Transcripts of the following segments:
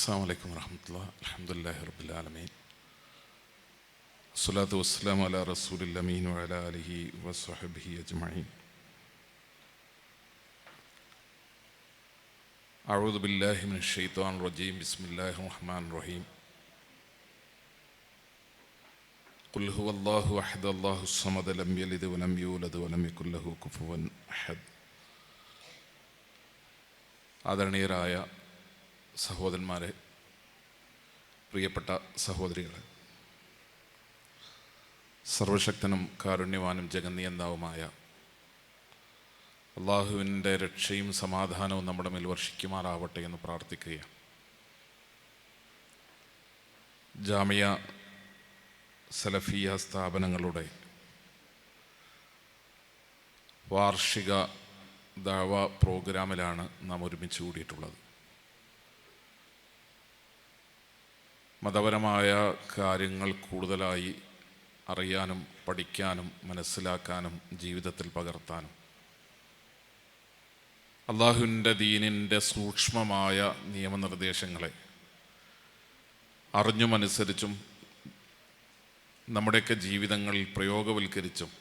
السلام عليكم ورحمة الله الحمد لله رب العالمين الصلاة والسلام على رسول الأمين وعلى آله وصحبه أجمعين أعوذ بالله من الشيطان الرجيم بسم الله الرحمن الرحيم قل هو الله أحد الله الصمد لم يلد ولم يولد ولم يكن له كفوا أحد ആദരണീയരായ സഹോദരന്മാരെ പ്രിയപ്പെട്ട സഹോദരികളെ സർവശക്തനും കാരുണ്യവാനും ജഗന്നിയന്താവുമായ അള്ളാഹുവിന്റെ രക്ഷയും സമാധാനവും നമ്മുടെ മേൽ വർഷിക്കുമാറാവട്ടെ എന്ന് പ്രാർത്ഥിക്കുകയാണ്. ജാമിയ സലഫിയ സ്ഥാപനങ്ങളുടെ വാർഷിക ദാവ പ്രോഗ്രാമിലാണ് നാം ഒരുമിച്ച് കൂടിയിട്ടുള്ളത്. മതപരമായ കാര്യങ്ങൾ കൂടുതലായി അറിയാനും പഠിക്കാനും മനസ്സിലാക്കാനും ജീവിതത്തിൽ പകർത്താനും. അള്ളാഹുവിന്റെ ദീനിന്റെ സൂക്ഷ്മമായ നിയമനിർദ്ദേശങ്ങളെ അറിഞ്ഞുമനുസരിച്ചും നമ്മുടെയൊക്കെ ജീവിതങ്ങളിൽ പ്രയോഗവൽക്കരിച്ചും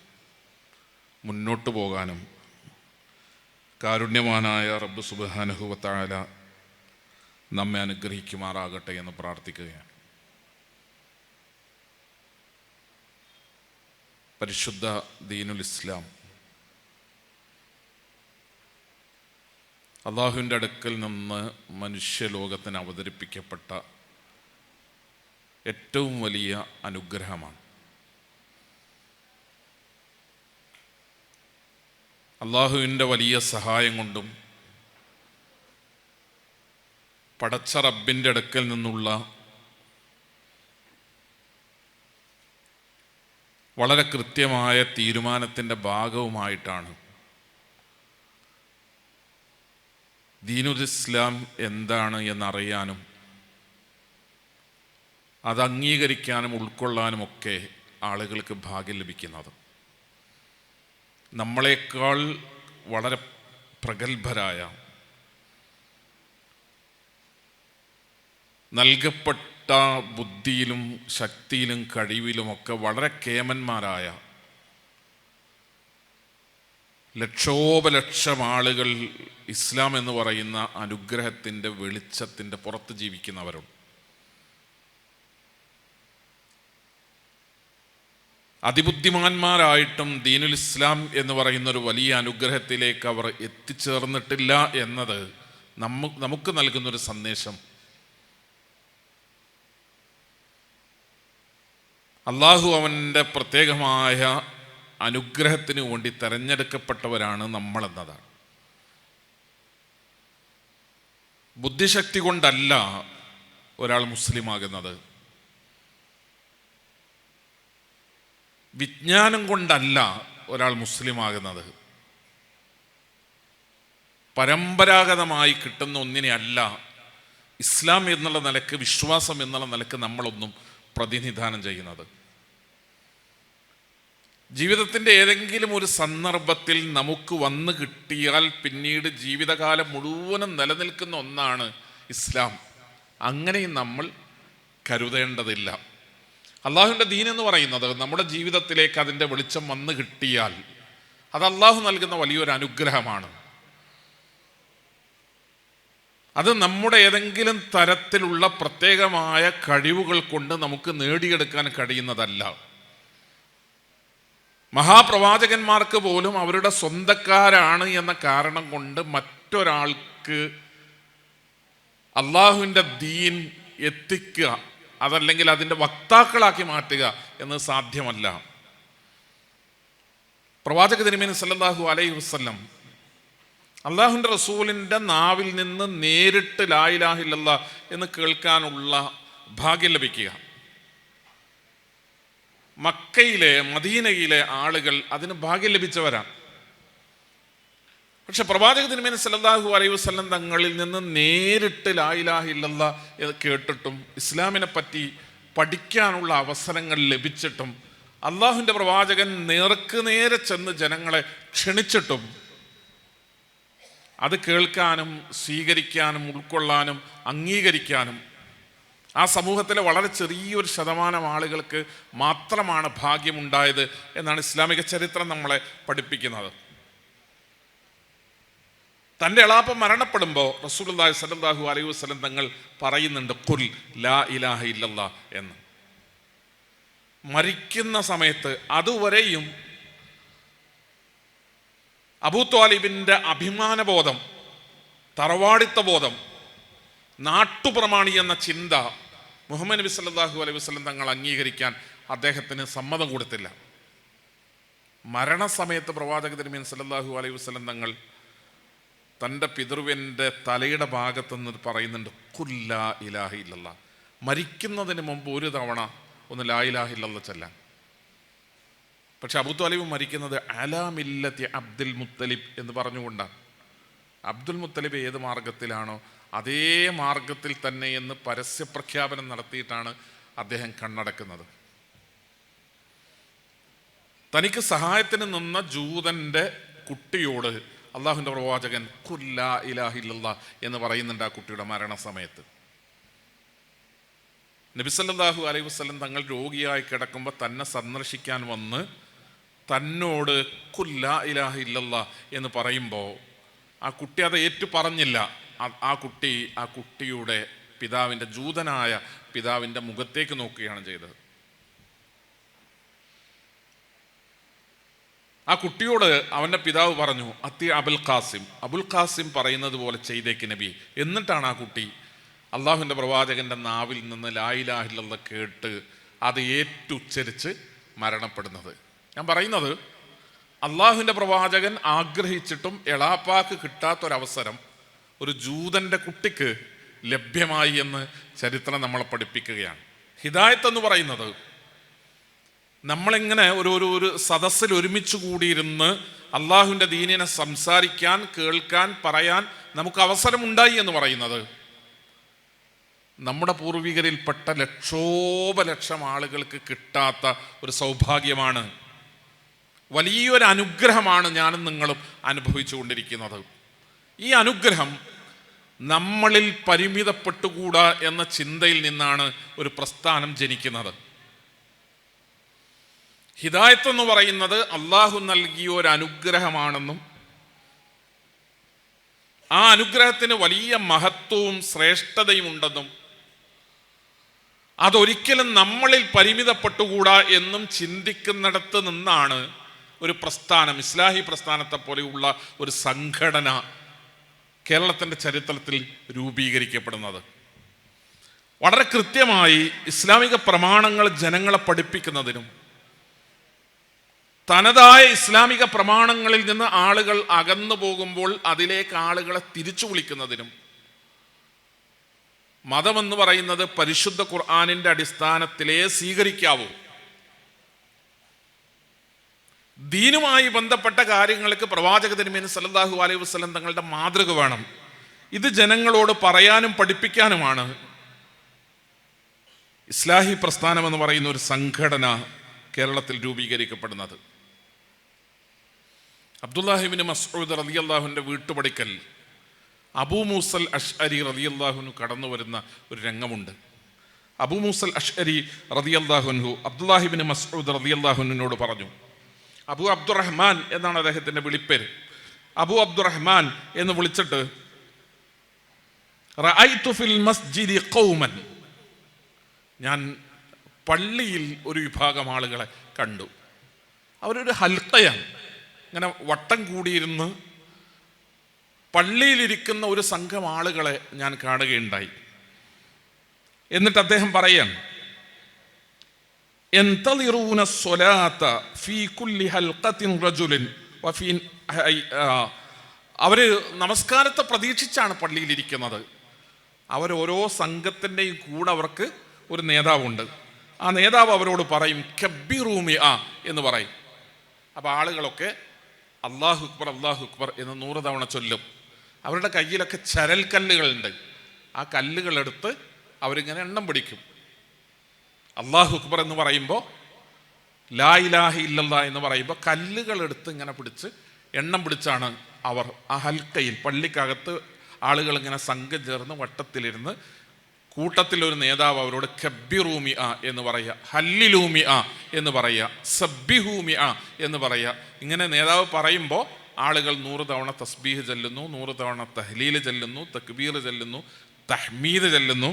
മുന്നോട്ടു പോകാനും കാരുണ്യവാനായ റബ്ബ് സുബാനുഹുവത്തായ നമ്മെ അനുഗ്രഹിക്കുമാറാകട്ടെ എന്ന് പ്രാർത്ഥിക്കുകയാണ്. പരിശുദ്ധ ദീനുൽ ഇസ്ലാം. അള്ളാഹുവിന്റെ അടുക്കൽ നിന്ന് മനുഷ്യലോകത്തിന് അവതരിപ്പിക്കപ്പെട്ട ഏറ്റവും വലിയ അനുഗ്രഹമാണ്. അള്ളാഹുവിന്റെ വലിയ സഹായം കൊണ്ടും പടച്ച റബ്ബിന്റെ അടുക്കൽ നിന്നുള്ള വളരെ കൃത്യമായ തീരുമാനത്തിന്റെ ഭാഗവുമായിട്ടാണ്. ദീനുൽ ഇസ്ലാം എന്താണ് എന്നറിയാനും അത് അംഗീകരിക്കാനും ഉൾക്കൊള്ളാനും ഒക്കെ ആളുകൾക്ക് ഭാഗ്യം ലഭിക്കുന്നത്. നമ്മളെക്കാൾ വളരെ പ്രഗത്ഭരായ നൽകപ്പെട്ട ബുദ്ധിയിലും ശക്തിയിലും കഴിവിലുമൊക്കെ വളരെ കേമന്മാരായ ലക്ഷോപലക്ഷം ആളുകൾ ഇസ്ലാം എന്ന് പറയുന്ന അനുഗ്രഹത്തിന്റെ വെളിച്ചത്തിന്റെ പുറത്ത് ജീവിക്കുന്നവരുണ്ട്. അതിബുദ്ധിമാന്മാരായിട്ടും ദീനുൽ ഇസ്ലാം എന്ന് പറയുന്ന ഒരു വലിയ അനുഗ്രഹത്തിലേക്ക് അവർ എത്തിച്ചേർന്നിട്ടില്ല എന്നത് നമുക്ക് നൽകുന്നൊരു സന്ദേശം. അള്ളാഹു അവന്റെ പ്രത്യേകമായ അനുഗ്രഹത്തിന് വേണ്ടി തെരഞ്ഞെടുക്കപ്പെട്ടവരാണ് നമ്മളെന്നതാണ്. ബുദ്ധിശക്തി കൊണ്ടല്ല ഒരാൾ മുസ്ലിമാകുന്നത്. വിജ്ഞാനം കൊണ്ടല്ല ഒരാൾ മുസ്ലിമാകുന്നത്. പരമ്പരാഗതമായി കിട്ടുന്ന ഒന്നിനെ അല്ല ഇസ്ലാം എന്നുള്ള നിലയ്ക്ക് വിശ്വാസം എന്നുള്ള നിലയ്ക്ക് നമ്മളൊന്നും പ്രതിനിധാനം ചെയ്യുന്നത്. ജീവിതത്തിന്റെ ഏതെങ്കിലും ഒരു സന്ദർഭത്തിൽ നമുക്ക് വന്നു കിട്ടിയാൽ പിന്നീട് ജീവിതകാലം മുഴുവനും നിലനിൽക്കുന്ന ഒന്നാണ് ഇസ്ലാം. അങ്ങനെയും നമ്മൾ കരുതേണ്ടതില്ല. അള്ളാഹുവിന്റെ ദീൻ എന്ന് പറയുന്നത് നമ്മുടെ ജീവിതത്തിലേക്ക് അതിന്റെ വെളിച്ചം വന്നു കിട്ടിയാൽ അത് അള്ളാഹു നൽകുന്ന വലിയൊരു അനുഗ്രഹമാണ്. അത് നമ്മുടെ ഏതെങ്കിലും തരത്തിലുള്ള പ്രത്യേകമായ കഴിവുകൾ കൊണ്ട് നമുക്ക് നേടിയെടുക്കാൻ കഴിയുന്നതല്ല. മഹാപ്രവാചകന്മാർക്ക് പോലും അവരുടെ സ്വന്തക്കാരാണ് എന്ന കാരണം കൊണ്ട് മറ്റൊരാൾക്ക് അള്ളാഹുവിന്റെ ദീൻ എത്തിക്കുക അതല്ലെങ്കിൽ അതിന്റെ വക്താക്കളാക്കി മാറ്റുക എന്ന് സാധ്യമല്ല. പ്രവാചക തിരുമേനി സല്ലാഹു അലൈഹി വസ്ല്ലം അള്ളാഹുന്റെ റസൂലിന്റെ നാവിൽ നിന്ന് നേരിട്ട് ലായിലാഹില്ല എന്ന് കേൾക്കാനുള്ള ഭാഗ്യം ലഭിക്കുക. മക്കയിലെ മദീനയിലെ ആളുകൾ അതിന് ഭാഗ്യം ലഭിച്ചവരാണ്. പക്ഷെ പ്രവാചക തിരുമേനി സല്ലല്ലാഹു അലൈഹി വസ്ലം തങ്ങളിൽ നിന്ന് നേരിട്ട് ലായിലാഹില്ല എന്ന് കേട്ടിട്ടും ഇസ്ലാമിനെ പറ്റി പഠിക്കാനുള്ള അവസരങ്ങൾ ലഭിച്ചിട്ടും അള്ളാഹുവിന്റെ പ്രവാചകൻ നേർക്ക് നേരെ ചെന്ന് ജനങ്ങളെ ക്ഷണിച്ചിട്ടും അത് കേൾക്കാനും സ്വീകരിക്കാനും ഉൾക്കൊള്ളാനും അംഗീകരിക്കാനും ആ സമൂഹത്തിലെ വളരെ ചെറിയൊരു ശതമാനം ആളുകൾക്ക് മാത്രമാണ് ഭാഗ്യമുണ്ടായത് എന്നാണ് ഇസ്ലാമിക ചരിത്രം നമ്മളെ പഠിപ്പിക്കുന്നത്. തന്റെ എളാപ്പം മരണപ്പെടുമ്പോൾ റസൂലുള്ളാഹി സലല്ലാഹു അലൈഹി വസ്ലം തങ്ങൾ പറയുന്നുണ്ട് കുൽ ലാ ഇലാഹ ഇല്ലല്ലാ എന്ന്. മരിക്കുന്ന സമയത്ത് അതുവരെയും അബൂ ത്വാലിബിന്റെ അഭിമാനബോധം തറവാടിത്ത ബോധം നാട്ടുപ്രമാണി എന്ന ചിന്ത മുഹമ്മദ് നബി സല്ലാഹു അലൈഹി വസ്ലം തങ്ങൾ അംഗീകരിക്കാൻ അദ്ദേഹത്തിന് സമ്മതം കൊടുത്തില്ല. മരണസമയത്ത് പ്രവാചക തിരുമീൻ സല്ലാഹു അലൈഹി വസ്ലം തങ്ങൾ തന്റെ പിതൃവിന്റെ തലയുടെ ഭാഗത്തു നിന്ന് പറയുന്നുണ്ട് കുല്ലാ ഇലാഹി ഇല്ലല്ല. മരിക്കുന്നതിന് മുമ്പ് ഒരു തവണ ഒന്ന് ലാ ഇലാഹി ചെല്ലാം പക്ഷെ അബു ത്വാലിബ് മരിക്കുന്നത് അലാമില്ലത്തി അബ്ദുൽ മുത്തലിബ് എന്ന് പറഞ്ഞുകൊണ്ടാണ്. അബ്ദുൽ മുത്തലിബ് ഏത് മാർഗത്തിലാണോ അതേ മാർഗത്തിൽ തന്നെ എന്ന് പരസ്യ പ്രഖ്യാപനം നടത്തിയിട്ടാണ് അദ്ദേഹം കണ്ണടക്കുന്നത്. തനിക്ക് സഹായത്തിന് നിന്ന ജൂതന്റെ കുട്ടിയോട് അള്ളാഹുവിന്റെ പ്രവാചകൻ കുല്ല ഇലാഹില്ല എന്ന് പറയുന്നുണ്ട് ആ കുട്ടിയുടെ മരണസമയത്ത്. നബിസല്ലാഹു അലൈഹി വസ്ലം തങ്ങൾ രോഗിയായി കിടക്കുമ്പോൾ തന്നെ സന്ദർശിക്കാൻ വന്ന് തന്നോട് കുല്ല ഇലാഹ ഇല്ലല്ല എന്ന് പറയുമ്പോൾ ആ കുട്ടി അത് ഏറ്റു പറഞ്ഞില്ല. ആ- കുട്ടി ആ കുട്ടിയുടെ പിതാവിന്റെ ജൂതനായ പിതാവിന്റെ മുഖത്തേക്ക് നോക്കുകയാണ് ചെയ്തത്. ആ കുട്ടിയോട് അവന്റെ പിതാവ് പറഞ്ഞു അത്തി അബുൽ ഖാസിം. അബുൽ ഖാസിം പറയുന്നത് പോലെ ചെയ്തേക്ക് നബി. എന്നിട്ടാണ് ആ കുട്ടി അള്ളാഹുവിന്റെ പ്രവാചകന്റെ നാവിൽ നിന്ന് ലായിലാഹില്ലെന്ന് കേട്ട് അത് ഏറ്റുച്ചരിച്ച് മരണപ്പെടുന്നത്. ഞാൻ പറയുന്നത് അള്ളാഹുവിന്റെ പ്രവാചകൻ ആഗ്രഹിച്ചിട്ടും എളാപ്പാക്ക് കിട്ടാത്തൊരവസരം ഒരു ജൂതന്റെ കുട്ടിക്ക് ലഭ്യമായി എന്ന് ചരിത്രം നമ്മളെ പഠിപ്പിക്കുകയാണ്. ഹിദായത്ത് എന്ന് പറയുന്നത് നമ്മളിങ്ങനെ ഒരു ഒരു ഒരു സദസ്സിൽ ഒരുമിച്ച് കൂടിയിരുന്ന് അള്ളാഹുവിന്റെ ദീനിനെ സംസാരിക്കാൻ കേൾക്കാൻ പറയാൻ നമുക്ക് അവസരമുണ്ടായി എന്ന് പറയുന്നത് നമ്മുടെ പൂർവികരിൽപ്പെട്ട ലക്ഷോപലക്ഷം ആളുകൾക്ക് കിട്ടാത്ത ഒരു സൗഭാഗ്യമാണ് വലിയൊരു അനുഗ്രഹമാണ് ഞാനും നിങ്ങളും അനുഭവിച്ചു കൊണ്ടിരിക്കുന്നത്. ഈ അനുഗ്രഹം നമ്മളിൽ പരിമിതപ്പെട്ടുകൂടാ എന്ന ചിന്തയിൽ നിന്നാണ് ഒരു പ്രസ്ഥാനം ജനിക്കുന്നത്. ഹിദായത്ത് എന്ന് പറയുന്നത് അള്ളാഹു നൽകിയ ഒരു അനുഗ്രഹമാണെന്നും ആ അനുഗ്രഹത്തിന് വലിയ മഹത്വവും ശ്രേഷ്ഠതയും ഉണ്ടെന്നും അതൊരിക്കലും നമ്മളിൽ പരിമിതപ്പെട്ടുകൂടാ എന്നും ചിന്തിക്കുന്നിടത്ത് നിന്നാണ് ഒരു പ്രസ്ഥാനം ഇസ്ലാഹി പ്രസ്ഥാനത്തെ പോലെയുള്ള ഒരു സംഘടന കേരളത്തിന്റെ ചരിത്രത്തിൽ രൂപീകരിക്കപ്പെടുന്നത്. വളരെ കൃത്യമായി ഇസ്ലാമിക പ്രമാണങ്ങൾ ജനങ്ങളെ പഠിപ്പിക്കുന്നതിനും തനതായ ഇസ്ലാമിക പ്രമാണങ്ങളിൽ നിന്ന് ആളുകൾ അകന്നു പോകുമ്പോൾ അതിലേക്ക് ആളുകളെ തിരിച്ചു വിളിക്കുന്നതിനും മതമെന്ന് പറയുന്നത് പരിശുദ്ധ ഖുർആാനിന്റെ അടിസ്ഥാനത്തിലേ സ്വീകരിക്കാവൂ. ദീനുമായി ബന്ധപ്പെട്ട കാര്യങ്ങൾക്ക് പ്രവാചക തിരുമേനി സല്ലല്ലാഹു അലൈഹി വസ്ലം തങ്ങളുടെ മാതൃക വേണം. ഇത് ജനങ്ങളോട് പറയാനും പഠിപ്പിക്കാനുമാണ്. ഇസ്ലാഹി പ്രസ്ഥാനം എന്ന് പറയുന്ന ഒരു സംഘടന കേരളത്തിൽ രൂപീകരിക്കപ്പെടുന്നത്. അബ്ദുല്ലാഹിബിന് മസ്ഊദ് അള്ളാഹുവിന്റെ വീട്ടുപടിക്കൽ അബൂ മൂസൽ അഷ്അരി റളിയല്ലാഹുനു കടന്നു വരുന്ന ഒരു രംഗമുണ്ട്. അബൂ മൂസൽ അഷ്അരി റളിയല്ലാഹുൻഹു അബ്ദുല്ലാഹിബിന് മസ്ഊദ് അള്ളാഹുനോട് പറഞ്ഞു അബു അബ്ദുറഹ്മാൻ എന്നാണ് അദ്ദേഹത്തിന്റെ വിളിപ്പേര്. അബു അബ്ദുറഹ്മാൻ എന്ന് വിളിച്ചിട്ട് ഫിൽ മസ്ജിദി ഖൗമൻ. ഞാൻ പള്ളിയിൽ ഒരു വിഭാഗം ആളുകളെ കണ്ടു. അവരൊരു ഹൽക്കയാണ്. ഇങ്ങനെ വട്ടം കൂടിയിരുന്ന് പള്ളിയിലിരിക്കുന്ന ഒരു സംഘം ആളുകളെ ഞാൻ കാണുകയുണ്ടായി. എന്നിട്ട് അദ്ദേഹം പറയാൻ ينتظرون الصلاة في كل حلقة رجل وفي അവർ നമസ്കാരത്തെ പ്രതീക്ഷിച്ചാണ് പള്ളിയിലിരിക്കുന്നത് അവർ ഓരോ സംഘത്തിൻ്റെയും കൂടെ അവർക്ക് ഒരു നേതാവുണ്ട് ആ നേതാവ് അവരോട് പറയും കബിറൂമി ആ എന്ന് പറയും അപ്പോൾ ആളുകളൊക്കെ അള്ളാഹു അക്ബർ അള്ളാഹു അക്ബർ എന്ന് നൂറ് തവണ ചൊല്ലും അവരുടെ കയ്യിലൊക്കെ ചരൽ കല്ലുകളുണ്ട് ആ കല്ലുകളെടുത്ത് അവരിങ്ങനെ എണ്ണം പിടിക്കും അള്ളാഹു അക്ബർ എന്ന് പറയുമ്പോൾ ലാ ഇലാഹി ഇല്ലല്ല എന്ന് പറയുമ്പോൾ കല്ലുകൾ എടുത്ത് ഇങ്ങനെ പിടിച്ച് എണ്ണം പിടിച്ചാണ് അവർ ആ ഹൽക്കയിൽ പള്ളിക്കകത്ത് ആളുകൾ ഇങ്ങനെ സംഘം ചേർന്ന് വട്ടത്തിലിരുന്ന് കൂട്ടത്തിൽ ഒരു നേതാവ് അവരോട് കബ്ബിറൂമി ആ എന്ന് പറയുക ഹല്ലിലൂമി ആ എന്ന് പറയുക സബ്ബിഹൂമി ആ എന്ന് പറയുക. ഇങ്ങനെ നേതാവ് പറയുമ്പോൾ ആളുകൾ നൂറ് തവണ തസ്ബീഹ് ചെല്ലുന്നു നൂറ് തവണ തഹ്ലീൽ ചെല്ലുന്നു തക്ബീർ ചെല്ലുന്നു തഹ്മീദ് ചെല്ലുന്നു.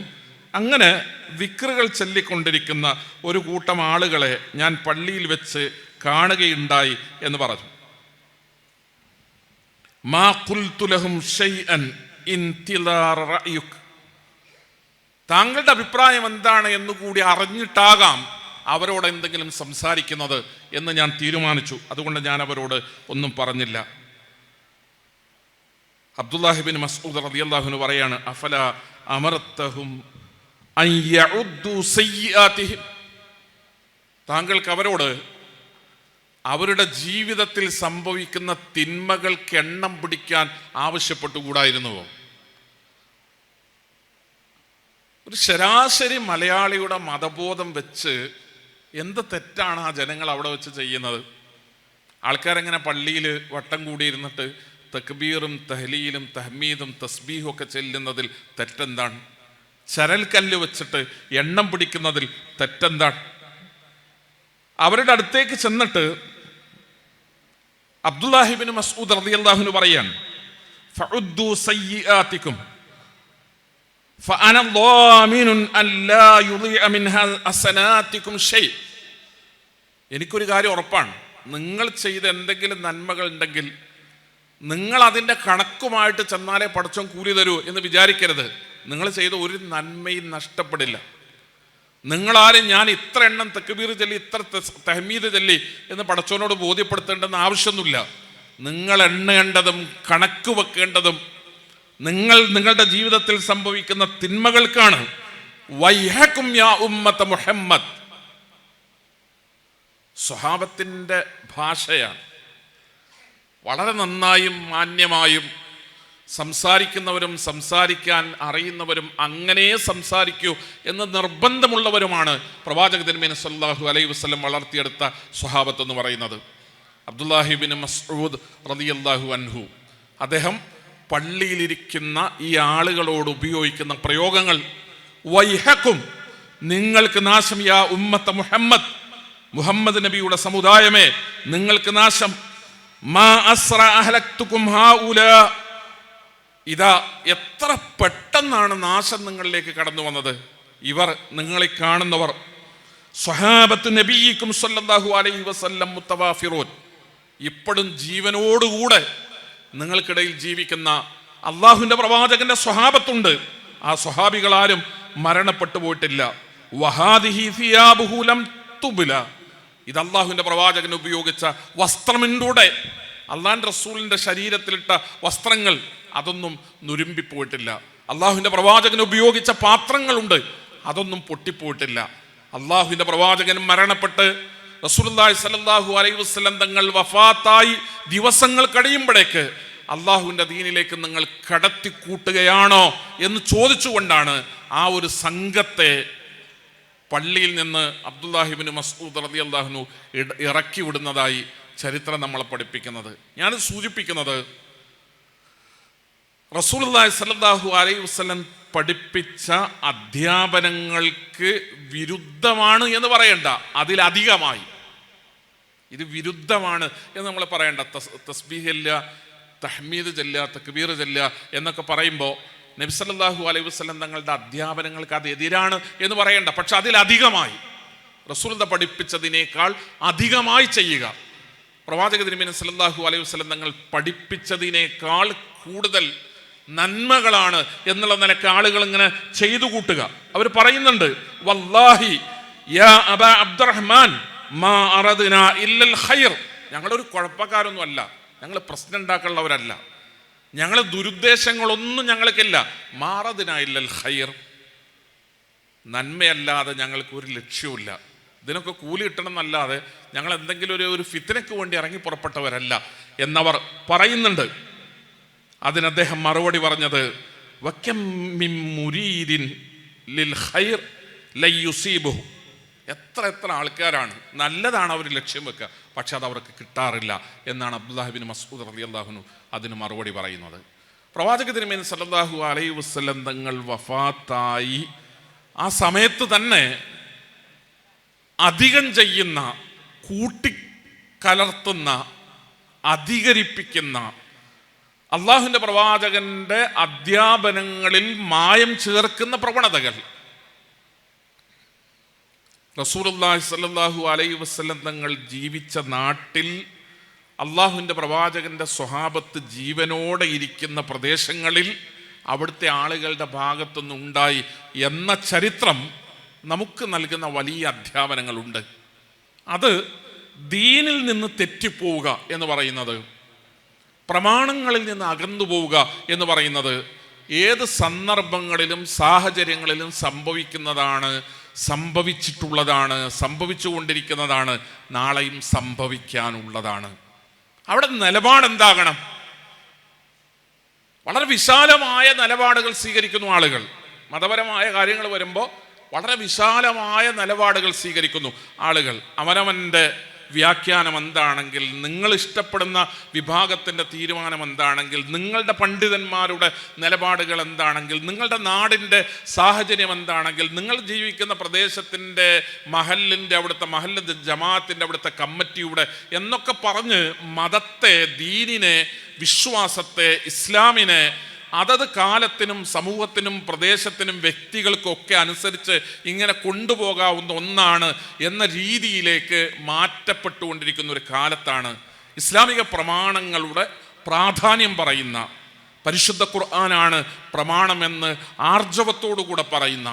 അങ്ങനെ വിക്രുകൾ ചൊല്ലിക്കൊണ്ടിരിക്കുന്ന ഒരു കൂട്ടം ആളുകളെ ഞാൻ പള്ളിയിൽ വെച്ച് കാണുകയുണ്ടായി എന്ന് പറഞ്ഞു. മാ താങ്കളുടെ അഭിപ്രായം എന്താണ് എന്ന് കൂടി അറിഞ്ഞിട്ടാകാം അവരോട് എന്തെങ്കിലും സംസാരിക്കുന്നത് എന്ന് ഞാൻ തീരുമാനിച്ചു. അതുകൊണ്ട് ഞാൻ അവരോട് ഒന്നും പറഞ്ഞില്ല. അബ്ദുല്ലാഹിബിൻ മസ്ഊദ് റളിയല്ലാഹുവിന് പറയാണ് അഫല അമർത്തഹും താങ്കൾക്ക് അവരോട് അവരുടെ ജീവിതത്തിൽ സംഭവിക്കുന്ന തിന്മകൾക്ക് എണ്ണം പിടിക്കാൻ ആവശ്യപ്പെട്ടുകൂടായിരുന്നുവോ? ഒരു ശരാശരി മലയാളിയുടെ മതബോധം വെച്ച് എന്ത് തെറ്റാണ് ആ ജനങ്ങൾ അവിടെ വെച്ച് ചെയ്യുന്നത്? ആൾക്കാരെങ്ങനെ പള്ളിയിൽ വട്ടം കൂടിയിരുന്നിട്ട് തക്ബീറും തഹ്ലീലും തഹ്മീദും തസ്ബീഹും ഒക്കെ ചെല്ലുന്നതിൽ തെറ്റെന്താണ്? ചരൽക്കല്ല് വെച്ചിട്ട് എണ്ണം പിടിക്കുന്നതിൽ തെറ്റെന്താണ്? അവരുടെ അടുത്തേക്ക് ചെന്നിട്ട് അബ്ദുല്ലാഹിബിൻ മസൂദ് റബി അള്ളാഹുവിന് പറയാണ് എനിക്കൊരു കാര്യം ഉറപ്പാണ് നിങ്ങൾ ചെയ്ത എന്തെങ്കിലും നന്മകൾ ഉണ്ടെങ്കിൽ നിങ്ങൾ അതിന്റെ കണക്കുമായിട്ട് ചെന്നാലേ പഠിച്ചോ കൂലി തരൂ എന്ന് വിചാരിക്കരുത്. നിങ്ങൾ ചെയ്ത ഒരു നന്മയും നഷ്ടപ്പെടില്ല. നിങ്ങളാരും ഞാൻ ഇത്ര എണ്ണം തെക്കുബീർ ചൊല്ലി ഇത്ര തെഹമീദ് ചൊല്ലി എന്ന് പടച്ചോനോട് ബോധ്യപ്പെടുത്തേണ്ടെന്ന് ആവശ്യമൊന്നുമില്ല. നിങ്ങൾ എണ്ണേണ്ടതും കണക്ക് വെക്കേണ്ടതും നിങ്ങൾ നിങ്ങളുടെ ജീവിതത്തിൽ സംഭവിക്കുന്ന തിന്മകൾക്കാണ്. വൈഹക്കും യാ മുഹമ്മദ്. സ്വഭാവത്തിന്റെ ഭാഷയാണ്. വളരെ നന്നായും മാന്യമായും സംസാരിക്കുന്നവരും സംസാരിക്കാൻ അറിയുന്നവരും അങ്ങനെ സംസാരിക്കൂ എന്ന് നിർബന്ധമുള്ളവരുമാണ് പ്രവാചക തിരുമേനി സല്ലാഹു അലൈഹി വസ്ലം വളർത്തിയെടുത്ത സ്വഹാബത്ത് എന്ന് പറയുന്നത് അബ്ദുല്ലാഹിബിൻ മസ്ഊദ് റളിയല്ലാഹു അൻഹു. അദ്ദേഹം പള്ളിയിലിരിക്കുന്ന ഈ ആളുകളോട് ഉപയോഗിക്കുന്ന പ്രയോഗങ്ങൾ വൈഹക്കും നിങ്ങൾക്ക് നാശം യാ ഉമ്മത്ത മുഹമ്മദ് മുഹമ്മദ് നബിയുടെ സമുദായമേ നിങ്ങൾക്ക് നാശം. മാ അസ്ര അഹ്ലക്തുക്കും ഹാഉലാ ഇതാ എത്ര പെട്ടെന്നാണ് നാശം നിങ്ങളിലേക്ക് കടന്നു വന്നത്. ഇവർ നിങ്ങളെ കാണുന്നവർ. സ്വഹാബത്ത് നബീക്കും സല്ലല്ലാഹു അലൈഹി വസല്ലം മുത്തവാഫിറൂൻ. ഇപ്പോഴും ജീവനോടുകൂടെ നിങ്ങൾക്കിടയിൽ ജീവിക്കുന്ന അള്ളാഹുവിന്റെ പ്രവാചകന്റെ സ്വഹാബത്തുണ്ട്. ആ സ്വഹാബികളാരും മരണപ്പെട്ടു പോയിട്ടില്ല. വഹാദിഹി തുബില. ഇത് അള്ളാഹുവിന്റെ പ്രവാചകൻ ഉപയോഗിച്ച വസ്ത്രമിന്റെ അള്ളാൻ റസൂലിന്റെ ശരീരത്തിലിട്ട വസ്ത്രങ്ങൾ അതൊന്നും നുരുമ്പിപ്പോയിട്ടില്ല. അള്ളാഹുവിന്റെ പ്രവാചകൻ ഉപയോഗിച്ച പാത്രങ്ങളുണ്ട്. അതൊന്നും പൊട്ടിപ്പോയിട്ടില്ല. അള്ളാഹുവിന്റെ പ്രവാചകൻ മരണപ്പെട്ട് റസൂലുള്ളാഹി സലല്ലാഹു അലൈഹി വസ്ലം തങ്ങൾ വഫാത്തായി ദിവസങ്ങൾ കഴിയുമ്പോഴേക്ക് അള്ളാഹുവിന്റെ ദീനിലേക്ക് നിങ്ങൾ കടത്തി കൂട്ടുകയാണോ എന്ന് ചോദിച്ചുകൊണ്ടാണ് ആ ഒരു സംഘത്തെ പള്ളിയിൽ നിന്ന് അബ്ദുല്ലാഹിബിന് മസൂദ് റതി അള്ളാഹുനു ഇറക്കി വിടുന്നതായി ചരിത്രം നമ്മളെ പഠിപ്പിക്കുന്നത്. ഞാൻ സൂചിപ്പിക്കുന്നത് റസൂലുള്ളാഹി സ്വല്ലല്ലാഹു അലൈ വസ്ലം പഠിപ്പിച്ച അധ്യാപനങ്ങൾക്ക് വിരുദ്ധമാണ് എന്ന് പറയണ്ട. അതിലധികമായി. ഇത് വിരുദ്ധമാണ് എന്ന് നമ്മൾ പറയണ്ട. തസ് തസ്ബീഹ് ഇല്ല തഹ്മീദ് ചെല്ല തക്ബീർ ചെല്ല എന്നൊക്കെ പറയുമ്പോൾ നബി സല്ലല്ലാഹു അലൈഹി വസല്ലം തങ്ങളുടെ അധ്യാപനങ്ങൾക്ക് അത് എതിരാണ് എന്ന് പറയണ്ട. പക്ഷെ അതിലധികമായി. റസൂലത പഠിപ്പിച്ചതിനേക്കാൾ അധികമായി ചെയ്യുക. പ്രവാചക തിരുമേനി സല്ലല്ലാഹു അലൈഹി വസല്ലം തങ്ങൾ പഠിപ്പിച്ചതിനേക്കാൾ കൂടുതൽ നന്മകളാണ് എന്നുള്ള നിലയ്ക്ക് ആളുകൾ ഇങ്ങനെ ചെയ്തു കൂട്ടുക. അവർ പറയുന്നുണ്ട് വല്ലാഹി യാ അബ അബ്ദുറഹ്മാൻ മാ അറദിന ഇല്ലൽ ഖൈർ. ഞങ്ങളൊരു കുഴപ്പക്കാരൊന്നും അല്ല ഞങ്ങൾ പ്രശ്നം ഉണ്ടാക്കാനുള്ളവരല്ല ഞങ്ങൾ ദുരുദ്ദേശങ്ങളൊന്നും ഞങ്ങൾക്കില്ല. മാറതിന ഇല്ലൽ ഖൈർ. നന്മയല്ലാതെ ഞങ്ങൾക്ക് ഒരു ലക്ഷ്യവുമില്ല. ഇതിനൊക്കെ കൂലി കിട്ടണം എന്നല്ലാതെ ഞങ്ങൾ എന്തെങ്കിലും ഒരു ഒരു ഫിത്തനയ്ക്ക് വേണ്ടി ഇറങ്ങി പുറപ്പെട്ടവരല്ല എന്നവർ പറയുന്നുണ്ട്. അതിന് അദ്ദേഹം മറുപടി പറഞ്ഞത് എത്ര എത്ര ആൾക്കാരാണ് നല്ലതാണ് അവർ ലക്ഷ്യം വെക്കുക പക്ഷെ അത് അവർക്ക് കിട്ടാറില്ല എന്നാണ് അബ്ദുല്ലാഹിബിൻ മസൂദ് അലി അള്ളാഹുനു അതിന് മറുപടി പറയുന്നത്. പ്രവാചക തിരുമേനി സല്ലല്ലാഹു അലൈ വസ്ലം തങ്ങൾ വഫാത്തായി. ആ സമയത്ത് തന്നെ അധികം ചെയ്യുന്ന കൂട്ടിക്കലർത്തുന്ന അധികരിപ്പിക്കുന്ന അള്ളാഹുവിന്റെ പ്രവാചകന്റെ അധ്യാപനങ്ങളിൽ മായം ചേർക്കുന്ന പ്രവണതകൾ. റസൂലുള്ളാഹി സ്വല്ലല്ലാഹു അലൈ വസ്ലം തങ്ങൾ ജീവിച്ച നാട്ടിൽ അള്ളാഹുവിന്റെ പ്രവാചകന്റെ സ്വഹാബത്ത് ജീവനോടെ ഇരിക്കുന്ന പ്രദേശങ്ങളിൽ അവിടുത്തെ ആളുകളുടെ ഭാഗത്തുനിന്ന് ഉണ്ടായി എന്ന ചരിത്രം നമുക്ക് നൽകുന്ന വലിയ അധ്യാപനങ്ങളുണ്ട്. അത് ദീനിൽ നിന്ന് തെറ്റിപ്പോവുക എന്ന് പറയുന്നത് പ്രമാണങ്ങളിൽ നിന്ന് അകന്നു പോവുക എന്ന് പറയുന്നത് ഏത് സന്ദർഭങ്ങളിലും സാഹചര്യങ്ങളിലും സംഭവിക്കുന്നതാണ് സംഭവിച്ചിട്ടുള്ളതാണ് സംഭവിച്ചുകൊണ്ടിരിക്കുന്നതാണ് നാളെയും സംഭവിക്കാനുള്ളതാണ്. അവിടെ നിലപാട് എന്താകണം വളരെ വിശാലമായ നിലപാടുകൾ സ്വീകരിക്കുന്നു ആളുകൾ. മതപരമായ കാര്യങ്ങൾ വരുമ്പോൾ വളരെ വിശാലമായ നിലപാടുകൾ സ്വീകരിക്കുന്നു ആളുകൾ. അവനവന്റെ വ്യാഖ്യാനം എന്താണെങ്കിൽ നിങ്ങൾ ഇഷ്ടപ്പെടുന്ന വിഭാഗത്തിന്റെ തീരുമാനം എന്താണെങ്കിൽ നിങ്ങളുടെ പണ്ഡിതന്മാരുടെ നിലപാടുകൾ എന്താണെങ്കിൽ നിങ്ങളുടെ നാടിന്റെ സാഹചര്യം എന്താണെങ്കിൽ നിങ്ങൾ ജീവിക്കുന്ന പ്രദേശത്തിന്റെ മഹലിന്റെ അവിടുത്തെ മഹലിന്റെ ജമാഅത്തിന്റെ അവിടുത്തെ കമ്മിറ്റിയുടെ എന്നൊക്കെ പറഞ്ഞ് മതത്തെ ദീനിനെ വിശ്വാസത്തെ ഇസ്ലാമിനെ അതത് കാലത്തിനും സമൂഹത്തിനും പ്രദേശത്തിനും വ്യക്തികൾക്കൊക്കെ അനുസരിച്ച് ഇങ്ങനെ കൊണ്ടുപോകാവുന്ന ഒന്നാണ് എന്ന രീതിയിലേക്ക് മാറ്റപ്പെട്ടുകൊണ്ടിരിക്കുന്ന ഒരു കാലത്താണ് ഇസ്ലാമിക പ്രമാണങ്ങളുടെ പ്രാധാന്യം പറയുന്ന പരിശുദ്ധ ഖുർആനാണ് പ്രമാണമെന്ന് ആർജവത്തോടുകൂടെ പറയുന്ന.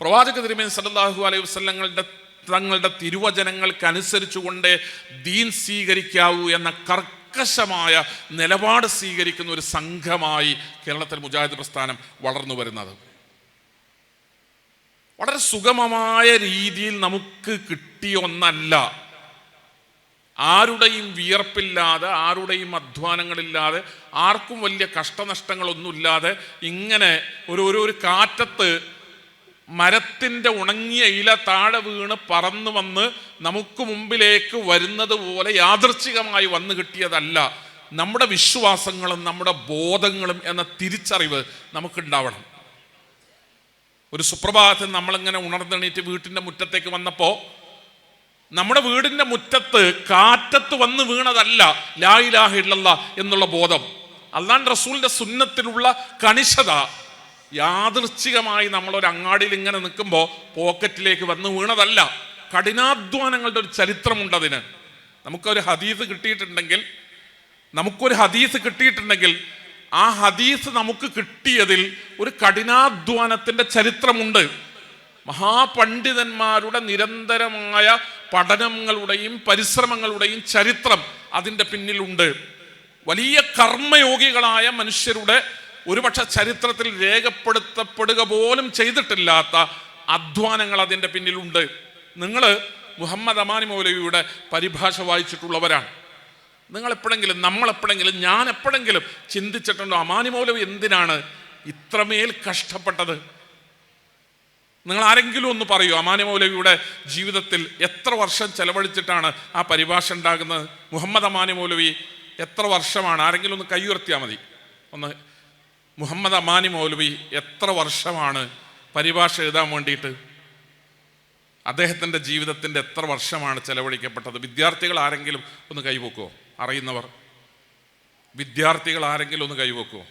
പ്രവാചക തിരുമേൻ സല്ലല്ലാഹു അലൈഹി വസ്ലങ്ങളുടെ തങ്ങളുടെ തിരുവചനങ്ങൾക്കനുസരിച്ചുകൊണ്ട് ദീൻ സ്വീകരിക്കാവൂ എന്ന കർക്കശമായ നിലപാട് സ്വീകരിക്കുന്ന ഒരു സംഘമായി കേരളത്തിൽ മുജാഹിദ് പ്രസ്ഥാനം വളർന്നു വരുന്നത്. വളരെ സുഗമമായ രീതിയിൽ നമുക്ക് കിട്ടിയ ഒന്നല്ല. ആരുടെയും വിയർപ്പില്ലാതെ ആരുടെയും അധ്വാനങ്ങളില്ലാതെ ആർക്കും വലിയ കഷ്ടനഷ്ടങ്ങളൊന്നുമില്ലാതെ ഇങ്ങനെ ഒരു ഒരു കാറ്റത്ത് മരത്തിന്റെ ഉണങ്ങിയ ഇല താഴെ വീണ് പറന്നു വന്ന് നമുക്ക് മുമ്പിലേക്ക് വരുന്നത് പോലെ യാദൃച്ഛികമായി വന്നു കിട്ടിയതല്ല. നമ്മുടെ വിശ്വാസങ്ങളും നമ്മുടെ ബോധങ്ങളും എന്ന തിരിച്ചറിവ് നമുക്കുണ്ടാവണം. ഒരു സുപ്രഭാതത്തിൽ നമ്മളിങ്ങനെ ഉണർന്നെണീറ്റ് വീട്ടിന്റെ മുറ്റത്തേക്ക് വന്നപ്പോൾ നമ്മുടെ വീടിന്റെ മുറ്റത്ത് കാറ്റത്ത് വന്ന് വീണതല്ല ലാ ഇലാഹ ഇല്ലല്ലാ എന്നുള്ള ബോധം. അള്ളാൻ റസൂലിന്റെ സുന്നത്തിലുള്ള കണിശത യാദൃച്ഛികമായി നമ്മളൊരു അങ്ങാടിയിൽ ഇങ്ങനെ നിൽക്കുമ്പോൾ പോക്കറ്റിലേക്ക് വന്ന് വീണതല്ല. കഠിനാധ്വാനങ്ങളുടെ ഒരു ചരിത്രമുണ്ട് അതിന്. നമുക്കൊരു ഹദീസ് കിട്ടിയിട്ടുണ്ടെങ്കിൽ നമുക്കൊരു ഹദീസ് കിട്ടിയിട്ടുണ്ടെങ്കിൽ ആ ഹദീസ് നമുക്ക് കിട്ടിയതിൽ ഒരു കഠിനാധ്വാനത്തിന്റെ ചരിത്രമുണ്ട്. മഹാപണ്ഡിതന്മാരുടെ നിരന്തരമായ പഠനങ്ങളുടെയും പരിശ്രമങ്ങളുടെയും ചരിത്രം അതിന്റെ പിന്നിലുണ്ട്. വലിയ കർമ്മയോഗികളായ മനുഷ്യരുടെ ഒരുപക്ഷെ ചരിത്രത്തിൽ രേഖപ്പെടുത്തപ്പെടുക പോലും ചെയ്തിട്ടില്ലാത്ത അധ്വാനങ്ങൾ അതിന്റെ പിന്നിലുണ്ട്. നിങ്ങൾ മുഹമ്മദ് അമാനി മൗലവിയുടെ പരിഭാഷ വായിച്ചിട്ടുള്ളവരാണ്. നിങ്ങൾ എപ്പോഴെങ്കിലും നമ്മൾ എപ്പോഴെങ്കിലും ഞാൻ എപ്പോഴെങ്കിലും ചിന്തിച്ചിട്ടുണ്ടോ അമാനി മൗലവി എന്തിനാണ് ഇത്രമേൽ കഷ്ടപ്പെട്ടത്? നിങ്ങൾ ആരെങ്കിലും ഒന്ന് പറയൂ അമാനി മൗലവിയുടെ ജീവിതത്തിൽ എത്ര വർഷം ചെലവഴിച്ചിട്ടാണ് ആ പരിഭാഷ ഉണ്ടാകുന്നത്? മുഹമ്മദ് അമാനി മൗലവി എത്ര വർഷമാണ്? ആരെങ്കിലും ഒന്ന് കൈയുയർത്തിയാൽ മതി. ഒന്ന് മുഹമ്മദ് അമാനി മൗലവി എത്ര വർഷമാണ് പരിഭാഷ എഴുതാൻ വേണ്ടിയിട്ട്? അദ്ദേഹത്തിന്റെ ജീവിതത്തിന്റെ എത്ര വർഷമാണ് ചെലവഴിക്കപ്പെട്ടത്? വിദ്യാർത്ഥികൾ ആരെങ്കിലും ഒന്ന് കൈവെക്കുമോ അറിയുന്നവർ? വിദ്യാർത്ഥികൾ ആരെങ്കിലും ഒന്ന് കൈവെക്കുമോ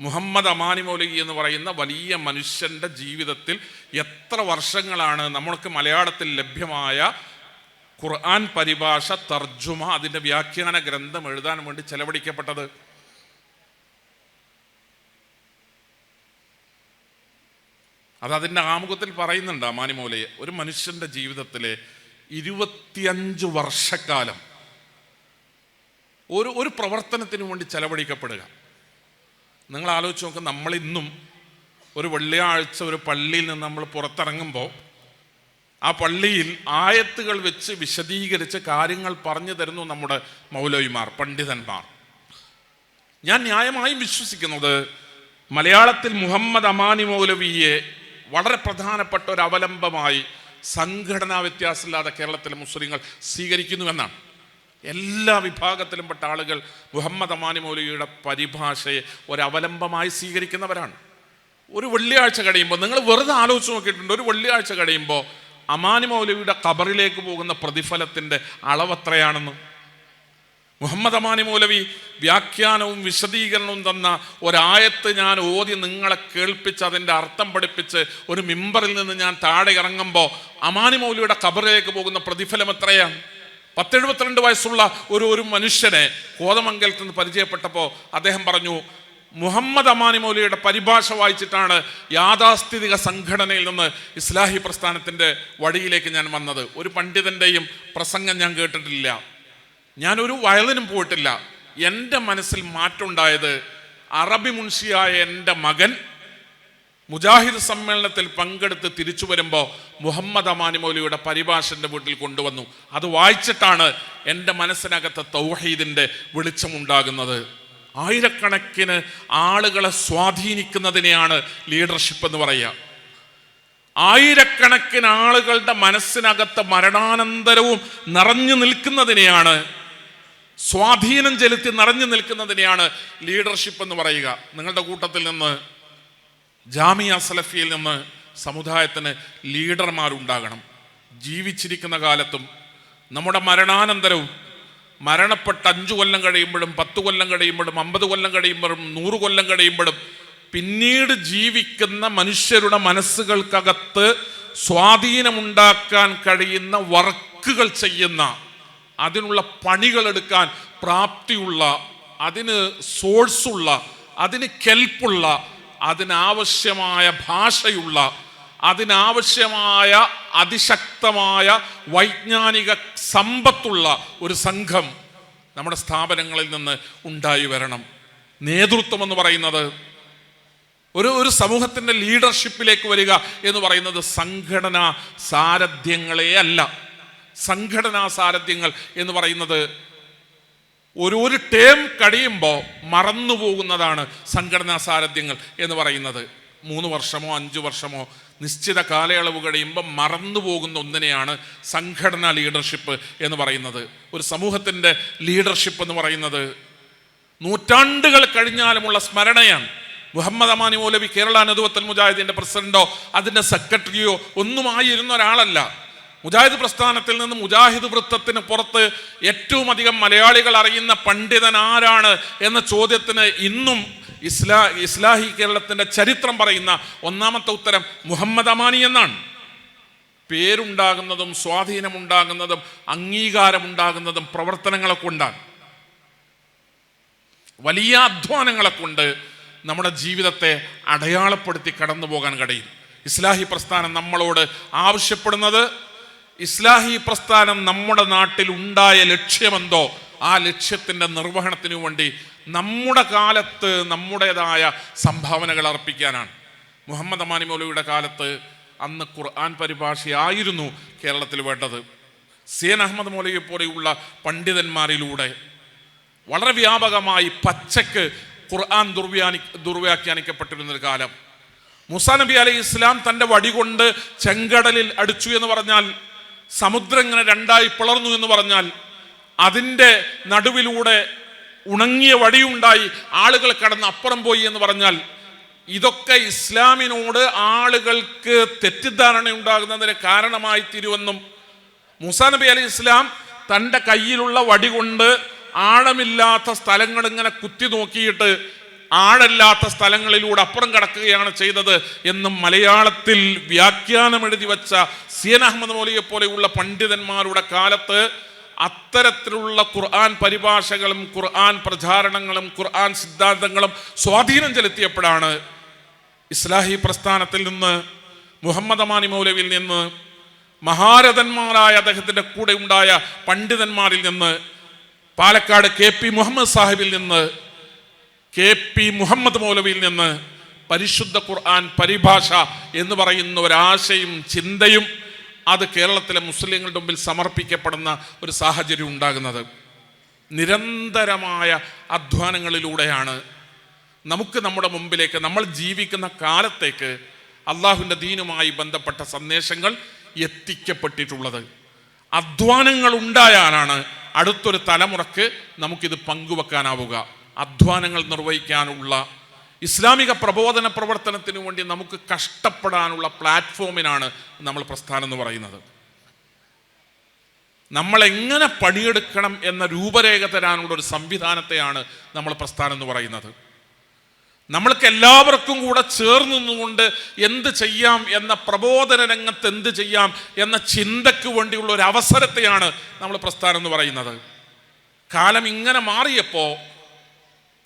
മുഹമ്മദ് അമാനി മൗലവി എന്ന് പറയുന്ന വലിയ മനുഷ്യന്റെ ജീവിതത്തിൽ എത്ര വർഷങ്ങളാണ് നമ്മൾക്ക് മലയാളത്തിൽ ലഭ്യമായ ഖുർആൻ പരിഭാഷ തർജുമ അതിന്റെ വ്യാഖ്യാന ഗ്രന്ഥം എഴുതാൻ വേണ്ടി ചെലവഴിക്കപ്പെട്ടത്? അത് അതിന്റെ ആമുഖത്തിൽ പറയുന്നുണ്ട് അമാനി മൗലയെ ഒരു മനുഷ്യന്റെ ജീവിതത്തിലെ ഇരുപത്തിയഞ്ച് വർഷക്കാലം ഒരു ഒരു പ്രവർത്തനത്തിന് വേണ്ടി ചെലവഴിക്കപ്പെടുക. നിങ്ങൾ ആലോചിച്ച് നോക്കുക നമ്മളിന്നും ഒരു വെള്ളിയാഴ്ച ഒരു പള്ളിയിൽ നിന്ന് നമ്മൾ പുറത്തിറങ്ങുമ്പോൾ ആ പള്ളിയിൽ ആയത്തുകൾ വെച്ച് വിശദീകരിച്ച് കാര്യങ്ങൾ പറഞ്ഞു തരുന്നു നമ്മുടെ മൗലവിമാർ പണ്ഡിതന്മാർ. ഞാൻ ന്യായമായും വിശ്വസിക്കുന്നത് മലയാളത്തിൽ മുഹമ്മദ് അമാനി മൗലവിയെ വളരെ പ്രധാനപ്പെട്ട ഒരു അവലംബമായി സംഘടനാ വ്യത്യാസമില്ലാതെ കേരളത്തിലെ മുസ്ലിങ്ങൾ സ്വീകരിക്കുന്നു എന്നാണ്. എല്ലാ വിഭാഗത്തിലും പെട്ട ആളുകൾ മുഹമ്മദ് അമാനി മൗലിയുടെ പരിഭാഷയെ ഒരവലംബമായി സ്വീകരിക്കുന്നവരാണ്. ഒരു വെള്ളിയാഴ്ച കഴിയുമ്പോൾ നിങ്ങൾ വെറുതെ ആലോചിച്ച് നോക്കിയിട്ടുണ്ട് ഒരു വെള്ളിയാഴ്ച കഴിയുമ്പോൾ അമാനി മൗലവിയുടെ കബറിലേക്ക് പോകുന്ന പ്രതിഫലത്തിന്റെ അളവെത്രയാണെന്ന് മുഹമ്മദ് അമാനി മൗലവി വ്യാഖ്യാനവും വിശദീകരണവും തന്ന ഒരായത്ത് ഞാൻ ഓതി നിങ്ങളെ കേൾപ്പിച്ച് അതിന്റെ അർത്ഥം പഠിപ്പിച്ച് ഒരു മിമ്പറിൽ നിന്ന് ഞാൻ താഴെ ഇറങ്ങുമ്പോൾ അമാനി മൗലിയുടെ കബറിലേക്ക് പോകുന്ന പ്രതിഫലം എത്രയാണ് പത്തെഴുപത്തിരണ്ട് വയസ്സുള്ള ഒരു ഒരു മനുഷ്യനെ കോതമംഗലത്ത് നിന്ന് പരിചയപ്പെട്ടപ്പോൾ അദ്ദേഹം പറഞ്ഞു മുഹമ്മദ് അമാനി മൗലിയുടെ പരിഭാഷ വായിച്ചിട്ടാണ് യാഥാസ്ഥിതിക സംഘടനയിൽ നിന്ന് ഇസ്ലാഹി പ്രസ്ഥാനത്തിന്റെ വഴിയിലേക്ക് ഞാൻ വന്നത്. ഒരു പണ്ഡിതന്റെയും പ്രസംഗം ഞാൻ കേട്ടിട്ടില്ല. ഞാനൊരു വയലിനും പോയിട്ടില്ല. എന്റെ മനസ്സിൽ മാറ്റമുണ്ടായത് അറബി മുൻഷിയായ എന്റെ മകൻ മുജാഹിദ് സമ്മേളനത്തിൽ പങ്കെടുത്ത് തിരിച്ചു വരുമ്പോൾ മുഹമ്മദ് അമാനി മൗലിയുടെ പരിഭാഷന്റെ വീട്ടിൽ കൊണ്ടുവന്നു. അത് വായിച്ചിട്ടാണ് എന്റെ മനസ്സിനകത്ത് തൗഹീദിന്റെ വെളിച്ചമുണ്ടാകുന്നത്. ആയിരക്കണക്കിന് ആളുകളെ സ്വാധീനിക്കുന്നതിനെയാണ് ലീഡർഷിപ്പ് എന്ന് പറയുക. ആയിരക്കണക്കിന് ആളുകളുടെ മനസ്സിനകത്ത് മരണാനന്തരവും നിറഞ്ഞു നിൽക്കുന്നതിനെയാണ് സ്വാധീനം ചെലുത്തി നിറഞ്ഞു നിൽക്കുന്നതിനെയാണ് ലീഡർഷിപ്പ് എന്ന് പറയുക. നിങ്ങളുടെ കൂട്ടത്തിൽ നിന്ന് ജാമിയ സലഫിയിൽ നിന്ന് സമുദായത്തിന് ലീഡർമാരുണ്ടാകണം ജീവിച്ചിരിക്കുന്ന കാലത്തും നമ്മുടെ മരണാനന്തരവും മരണപ്പെട്ട അഞ്ചു കൊല്ലം കഴിയുമ്പോഴും പത്ത് കൊല്ലം കഴിയുമ്പോഴും അമ്പത് കൊല്ലം കഴിയുമ്പോഴും നൂറ് കൊല്ലം കഴിയുമ്പോഴും പിന്നീട് ജീവിക്കുന്ന മനുഷ്യരുടെ മനസ്സുകൾക്കകത്ത് സ്വാധീനമുണ്ടാക്കാൻ കഴിയുന്ന വർക്കുകൾ ചെയ്യുന്ന അതിനുള്ള പണികൾ എടുക്കാൻ പ്രാപ്തിയുള്ള അതിന് സോഴ്സുള്ള അതിന് കെൽപ്പുള്ള അതിനാവശ്യമായ ഭാഷയുള്ള അതിനാവശ്യമായ അതിശക്തമായ വൈജ്ഞാനിക സമ്പത്തുള്ള ഒരു സംഘം നമ്മുടെ സ്ഥാപനങ്ങളിൽ നിന്ന് ഉണ്ടായി വരണം. നേതൃത്വം എന്ന് പറയുന്നത് ഒരു ഒരു സമൂഹത്തിന്റെ ലീഡർഷിപ്പിലേക്ക് വരിക എന്ന് പറയുന്നത് സംഘടനാ സാരഥ്യങ്ങളെ അല്ല. സംഘടനാ സാരഥ്യങ്ങൾ എന്ന് പറയുന്നത് ഒരു ഒരു ടേം കഴിയുമ്പോൾ മറന്നു പോകുന്നതാണ് സംഘടനാ സാരഥ്യങ്ങൾ എന്ന് പറയുന്നത്. മൂന്ന് വർഷമോ അഞ്ച് വർഷമോ നിശ്ചിത കാലയളവ് കഴിയുമ്പോൾ മറന്നു പോകുന്ന ഒന്നിനെയാണ് സംഘടനാ ലീഡർഷിപ്പ് എന്ന് പറയുന്നത്. ഒരു സമൂഹത്തിന്റെ ലീഡർഷിപ്പ് എന്ന് പറയുന്നത് നൂറ്റാണ്ടുകൾ കഴിഞ്ഞാലുമുള്ള സ്മരണയാണ്. മുഹമ്മദ് അമാനി മൗലവി കേരള നദുവത്തൽ മുജാഹിദിന്റെ പ്രസിഡന്റോ അതിന്റെ സെക്രട്ടറിയോ ഒന്നുമായിരുന്ന ഒരാളല്ല. മുജാഹിദ് പ്രസ്ഥാനത്തിൽ നിന്ന് മുജാഹിദ് വൃത്തത്തിന് പുറത്ത് ഏറ്റവും അധികം മലയാളികൾ അറിയുന്ന പണ്ഡിതൻ ആരാണ് എന്ന ചോദ്യത്തിന് ഇന്നും ഇസ്ലാ ഇസ്ലാഹി കേരളത്തിന്റെ ചരിത്രം പറയുന്ന ഒന്നാമത്തെ ഉത്തരം മുഹമ്മദ് അമാനി എന്നാണ്. പേരുണ്ടാകുന്നതും സ്വാധീനമുണ്ടാകുന്നതും അംഗീകാരമുണ്ടാകുന്നതും പ്രവർത്തനങ്ങളെ കൊണ്ടാണ്. വലിയ അധ്വാനങ്ങളെ കൊണ്ട് നമ്മുടെ ജീവിതത്തെ അടയാളപ്പെടുത്തി കടന്നു പോകാൻ കഴിയും. ഇസ്ലാഹി പ്രസ്ഥാനം നമ്മളോട് ആവശ്യപ്പെടുന്നത് ഇസ്ലാഹി പ്രസ്ഥാനം നമ്മുടെ നാട്ടിൽ ഉണ്ടായ ലക്ഷ്യമെന്തോ ആ ലക്ഷ്യത്തിന്റെ നിർവഹണത്തിനു വേണ്ടി നമ്മുടെ കാലത്ത് നമ്മുടേതായ സംഭാവനകൾ അർപ്പിക്കാനാണ്. മുഹമ്മദ് അമാനി മൗലവിയുടെ കാലത്ത് അന്ന് ഖുർആൻ പരിഭാഷയായിരുന്നു കേരളത്തിൽ വേണ്ടത്. സിയൻ അഹമ്മദ് മൗലവിയെ പോലെയുള്ള പണ്ഡിതന്മാരിലൂടെ വളരെ വ്യാപകമായി പച്ചക്ക് ഖുർആൻ ദുർവ്യാനി ദുർവ്യാഖ്യാനിക്കപ്പെട്ടിരുന്നൊരു കാലം. മുസാ നബി അലൈഹി ഇസ്ലാം തന്റെ വടി കൊണ്ട് ചെങ്കടലിൽ അടിച്ചു എന്ന് പറഞ്ഞാൽ സമുദ്രം ഇങ്ങനെ രണ്ടായി പിളർന്നു എന്ന് പറഞ്ഞാൽ അതിന്റെ നടുവിലൂടെ ഉണങ്ങിയ വടിയുണ്ടായി ആളുകൾ കടന്ന് അപ്പുറം പോയി എന്ന് പറഞ്ഞാൽ ഇതൊക്കെ ഇസ്ലാമിനോട് ആളുകൾക്ക് തെറ്റിദ്ധാരണ ഉണ്ടാകുന്നതിന് കാരണമായി തീരുവെന്നും മുസാ നബി അലി ഇസ്ലാം തന്റെ കയ്യിലുള്ള വടി കൊണ്ട് ആഴമില്ലാത്ത സ്ഥലങ്ങൾ ഇങ്ങനെ കുത്തി നോക്കിയിട്ട് ആഴല്ലാത്ത സ്ഥലങ്ങളിലൂടെ അപ്പുറം കടക്കുകയാണ് ചെയ്തത് എന്നും മലയാളത്തിൽ വ്യാഖ്യാനം എഴുതി വെച്ച സിയൻ അഹമ്മദ് മൗലിയെ പോലെയുള്ള പണ്ഡിതന്മാരുടെ കാലത്ത് അത്തരത്തിലുള്ള ഖുർആൻ പരിഭാഷകളും ഖുർആൻ പ്രചാരണങ്ങളും ഖുർആൻ സിദ്ധാന്തങ്ങളും സ്വാധീനം ചെലുത്തിയപ്പോഴാണ് ഇസ്ലാഹി പ്രസ്ഥാനത്തിൽ നിന്ന് മുഹമ്മദ് അമാനി മൗലവിൽ നിന്ന് മഹാരഥന്മാരായ അദ്ദേഹത്തിന്റെ കൂടെ ഉണ്ടായ പണ്ഡിതന്മാരിൽ നിന്ന് പാലക്കാട് കെ പി മുഹമ്മദ് സാഹിബിൽ നിന്ന് കെ പി മുഹമ്മദ് മൗലവിയിൽ നിന്ന് പരിശുദ്ധ ഖുർആൻ പരിഭാഷ എന്ന് പറയുന്ന ഒരാശയും ചിന്തയും അത് കേരളത്തിലെ മുസ്ലിങ്ങളുടെ മുമ്പിൽ സമർപ്പിക്കപ്പെടുന്ന ഒരു സാഹചര്യം ഉണ്ടാകുന്നത്. നിരന്തരമായ അധ്വാനങ്ങളിലൂടെയാണ്. നമുക്ക് നമ്മുടെ മുമ്പിലേക്ക് നമ്മൾ ജീവിക്കുന്ന കാലത്തേക്ക് അള്ളാഹുവിന്റെ ദീനുമായി ബന്ധപ്പെട്ട സന്ദേശങ്ങൾ എത്തിക്കപ്പെട്ടിട്ടുള്ളത്. അധ്വാനങ്ങൾ ഉണ്ടായാലാണ് അടുത്തൊരു തലമുറയ്ക്ക് നമുക്കിത് പങ്കുവെക്കാനാവുക. അധ്വാനങ്ങൾ നിർവഹിക്കാനുള്ള ഇസ്ലാമിക പ്രബോധന പ്രവർത്തനത്തിനു വേണ്ടി നമുക്ക് കഷ്ടപ്പെടാനുള്ള പ്ലാറ്റ്ഫോമിനാണ് നമ്മൾ പ്രസ്ഥാനം എന്ന് പറയുന്നത്. നമ്മൾ എങ്ങനെ പണിയെടുക്കണം എന്ന രൂപരേഖ തരാനുള്ള ഒരു സംവിധാനത്തെയാണ് നമ്മൾ പ്രസ്ഥാനം എന്ന് പറയുന്നത്. നമ്മൾക്ക് എല്ലാവർക്കും കൂടെ ചേർന്ന് നിന്നുകൊണ്ട് എന്ത് ചെയ്യാം എന്ന പ്രബോധന രംഗത്ത് എന്ത് ചെയ്യാം എന്ന ചിന്തയ്ക്ക് വേണ്ടിയുള്ള ഒരു അവസരത്തെയാണ് നമ്മൾ പ്രസ്ഥാനം എന്ന് പറയുന്നത്. കാലം ഇങ്ങനെ മാറിയപ്പോൾ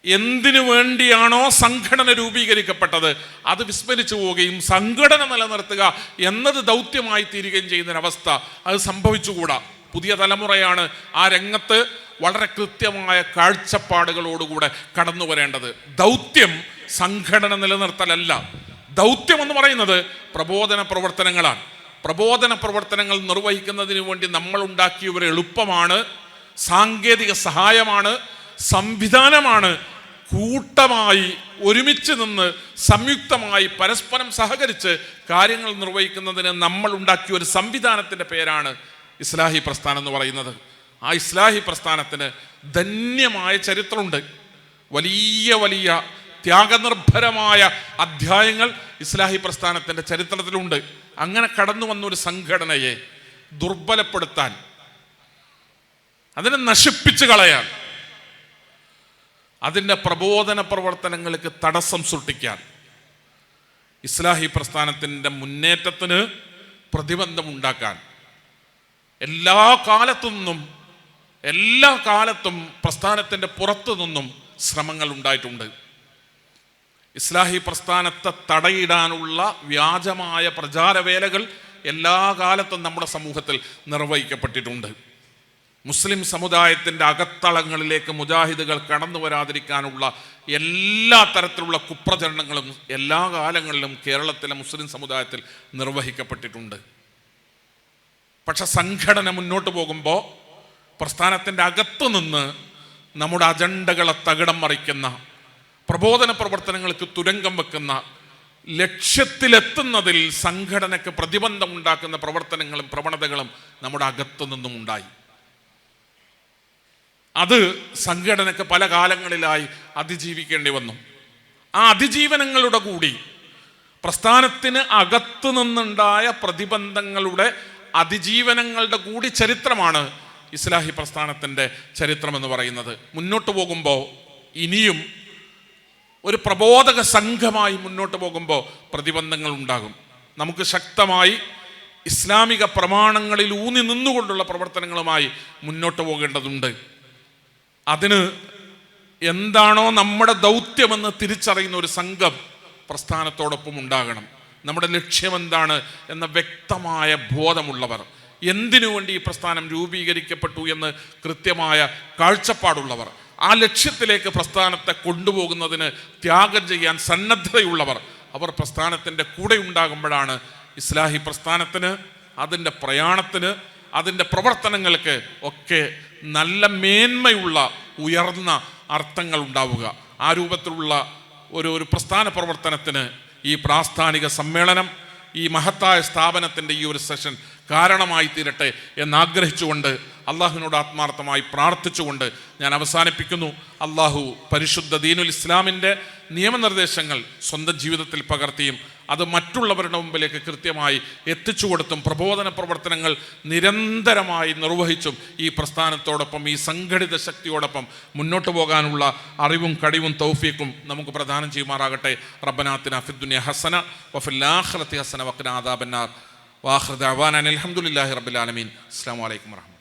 എന്തിനു വേണ്ടിയാണോ സംഘടന രൂപീകരിക്കപ്പെട്ടത്? അത് വിസ്മരിച്ചു പോവുകയും സംഘടന നിലനിർത്തുക എന്നത് ദൗത്യമായി തീരുകയും ചെയ്യുന്നൊരവസ്ഥ അത് സംഭവിച്ചുകൂടാ. പുതിയ തലമുറയാണ് ആ രംഗത്ത് വളരെ കൃത്യമായ കാഴ്ചപ്പാടുകളോടുകൂടെ കടന്നു വരേണ്ടത്. ദൗത്യം സംഘടന നിലനിർത്തലല്ല. ദൗത്യം എന്ന് പറയുന്നത് പ്രബോധന പ്രവർത്തനങ്ങളാണ്. പ്രബോധന പ്രവർത്തനങ്ങൾ നിർവഹിക്കുന്നതിന് വേണ്ടി നമ്മൾ ഉണ്ടാക്കിയ ഒരു എളുപ്പമാണ് സാങ്കേതിക സഹായമാണ് സംവിധാനമാണ് കൂട്ടമായി ഒരുമിച്ച് നിന്ന് സംയുക്തമായി പരസ്പരം സഹകരിച്ച് കാര്യങ്ങൾ നിർവഹിക്കുന്നതിന് നമ്മൾ ഉണ്ടാക്കിയ ഒരു സംവിധാനത്തിന്റെ പേരാണ് ഇസ്ലാഹി പ്രസ്ഥാനം എന്ന് പറയുന്നത്. ആ ഇസ്ലാഹി പ്രസ്ഥാനത്തിന് ധന്യമായ ചരിത്രമുണ്ട്. വലിയ വലിയ ത്യാഗനിർഭരമായ അധ്യായങ്ങൾ ഇസ്ലാഹി പ്രസ്ഥാനത്തിന്റെ ചരിത്രത്തിലുണ്ട്. അങ്ങനെ കടന്നു വന്ന ഒരു സംഘടനയെ ദുർബലപ്പെടുത്താൻ അതിനെ നശിപ്പിച്ചു കളയാൻ അതിന്റെ പ്രബോധന പ്രവർത്തനങ്ങൾക്ക് തടസ്സം സൃഷ്ടിക്കാൻ ഇസ്ലാഹി പ്രസ്ഥാനത്തിന്റെ മുന്നേറ്റത്തിന് പ്രതിബന്ധമുണ്ടാക്കാൻ എല്ലാ കാലത്തു നിന്നും എല്ലാ കാലത്തും പ്രസ്ഥാനത്തിന്റെ പുറത്തു നിന്നും ശ്രമങ്ങൾ ഉണ്ടായിട്ടുണ്ട്. ഇസ്ലാഹി പ്രസ്ഥാനത്തെ തടയിടാനുള്ള വ്യാജമായ പ്രചാരവേലകൾ എല്ലാ കാലത്തും നമ്മുടെ സമൂഹത്തിൽ നിർവഹിക്കപ്പെട്ടിട്ടുണ്ട്. മുസ്ലിം സമുദായത്തിന്റെ അകത്തളങ്ങളിലേക്ക് മുജാഹിദുകൾ കടന്നു വരാതിരിക്കാനുള്ള എല്ലാ തരത്തിലുള്ള കുപ്രചരണങ്ങളും എല്ലാ കാലങ്ങളിലും കേരളത്തിലെ മുസ്ലിം സമുദായത്തിൽ നിർവഹിക്കപ്പെട്ടിട്ടുണ്ട്. പക്ഷെ സംഘടന മുന്നോട്ട് പോകുമ്പോൾ പ്രസ്ഥാനത്തിന്റെ അകത്തു നിന്ന് നമ്മുടെ അജണ്ടകളെ തകിടം മറിക്കുന്ന പ്രബോധന പ്രവർത്തനങ്ങൾക്ക് തുരങ്കം വെക്കുന്ന ലക്ഷ്യത്തിലെത്തുന്നതിൽ സംഘടനയ്ക്ക് പ്രതിബന്ധം ഉണ്ടാക്കുന്ന പ്രവർത്തനങ്ങളും പ്രവണതകളും നമ്മുടെ അകത്തു നിന്നും ഉണ്ടായി അത് സംഘടനക്ക് പല കാലങ്ങളിലായി അതിജീവിക്കേണ്ടി വന്നു. ആ അതിജീവനങ്ങളുടെ കൂടി പ്രസ്ഥാനത്തിന് അകത്തു നിന്നുണ്ടായ പ്രതിബന്ധങ്ങളുടെ അതിജീവനങ്ങളുടെ കൂടി ചരിത്രമാണ് ഇസ്ലാഹി പ്രസ്ഥാനത്തിന്റെ ചരിത്രം എന്ന് പറയുന്നത്. മുന്നോട്ട് പോകുമ്പോൾ ഇനിയും ഒരു പ്രബോധക സംഘമായി മുന്നോട്ട് പോകുമ്പോൾ പ്രതിബന്ധങ്ങൾ ഉണ്ടാകും. നമുക്ക് ശക്തമായി ഇസ്ലാമിക പ്രമാണങ്ങളിൽ ഊന്നി നിന്നുകൊണ്ടുള്ള പ്രവർത്തനങ്ങളുമായി മുന്നോട്ട് പോകേണ്ടതുണ്ട്. അതിന് എന്താണോ നമ്മുടെ ദൗത്യമെന്ന് തിരിച്ചറിയുന്ന ഒരു സംഘം പ്രസ്ഥാനത്തോടൊപ്പം ഉണ്ടാകണം. നമ്മുടെ ലക്ഷ്യം എന്താണ് എന്ന വ്യക്തമായ ബോധമുള്ളവർ. എന്തിനു വേണ്ടി ഈ പ്രസ്ഥാനം രൂപീകരിക്കപ്പെട്ടു എന്ന് കൃത്യമായ കാഴ്ചപ്പാടുള്ളവർ. ആ ലക്ഷ്യത്തിലേക്ക് പ്രസ്ഥാനത്തെ കൊണ്ടുപോകുന്നതിന് ത്യാഗം ചെയ്യാൻ സന്നദ്ധതയുള്ളവർ. അവർ പ്രസ്ഥാനത്തിന്റെ കൂടെ ഉണ്ടാകുമ്പോഴാണ് ഇസ്ലാഹി പ്രസ്ഥാനത്തിന് അതിന്റെ പ്രയാണത്തിന് അതിന്റെ പ്രവർത്തനങ്ങൾക്ക് ഒക്കെ നല്ല മേന്മയുള്ള ഉയർന്ന അർത്ഥങ്ങൾ ഉണ്ടാവുക. ആ രൂപത്തിലുള്ള ഒരു ഒരു പ്രസ്ഥാന പ്രവർത്തനത്തിന് ഈ പ്രാസ്ഥാനിക സമ്മേളനം ഈ മഹത്തായ സ്ഥാപനത്തിന്റെ ഈ ഒരു സെഷൻ കാരണമായി തീരട്ടെ എന്നാഗ്രഹിച്ചുകൊണ്ട് അള്ളാഹുവിനോട് ആത്മാർത്ഥമായി പ്രാർത്ഥിച്ചുകൊണ്ട് ഞാൻ അവസാനിപ്പിക്കുന്നു. അള്ളാഹു പരിശുദ്ധ ദീനുൽ ഇസ്ലാമിന്റെ നിയമനിർദ്ദേശങ്ങൾ സ്വന്തം ജീവിതത്തിൽ പകർത്തിയും അത് മറ്റുള്ളവരുടെ മുമ്പിലേക്ക് കൃത്യമായി എത്തിച്ചു കൊടുത്തും പ്രബോധന പ്രവർത്തനങ്ങൾ നിരന്തരമായി നിർവഹിച്ചും ഈ പ്രസ്ഥാനത്തോടൊപ്പം ഈ സംഘടിത ശക്തിയോടൊപ്പം മുന്നോട്ട് പോകാനുള്ള അറിവും കഴിവും തൗഫീക്കും നമുക്ക് പ്രദാനം ചെയ്യുമാറാകട്ടെ. റബ്ബനാത്തിന ഫിദ്ദുനിയ ഹസന വഫില്ലാഖിറത്തി ഹസന വഖിന ആദാബന്നാർ വാഖിർ ദഅവാന അസ്സാം ഹംദുലില്ലാഹി റബ്ബിൽ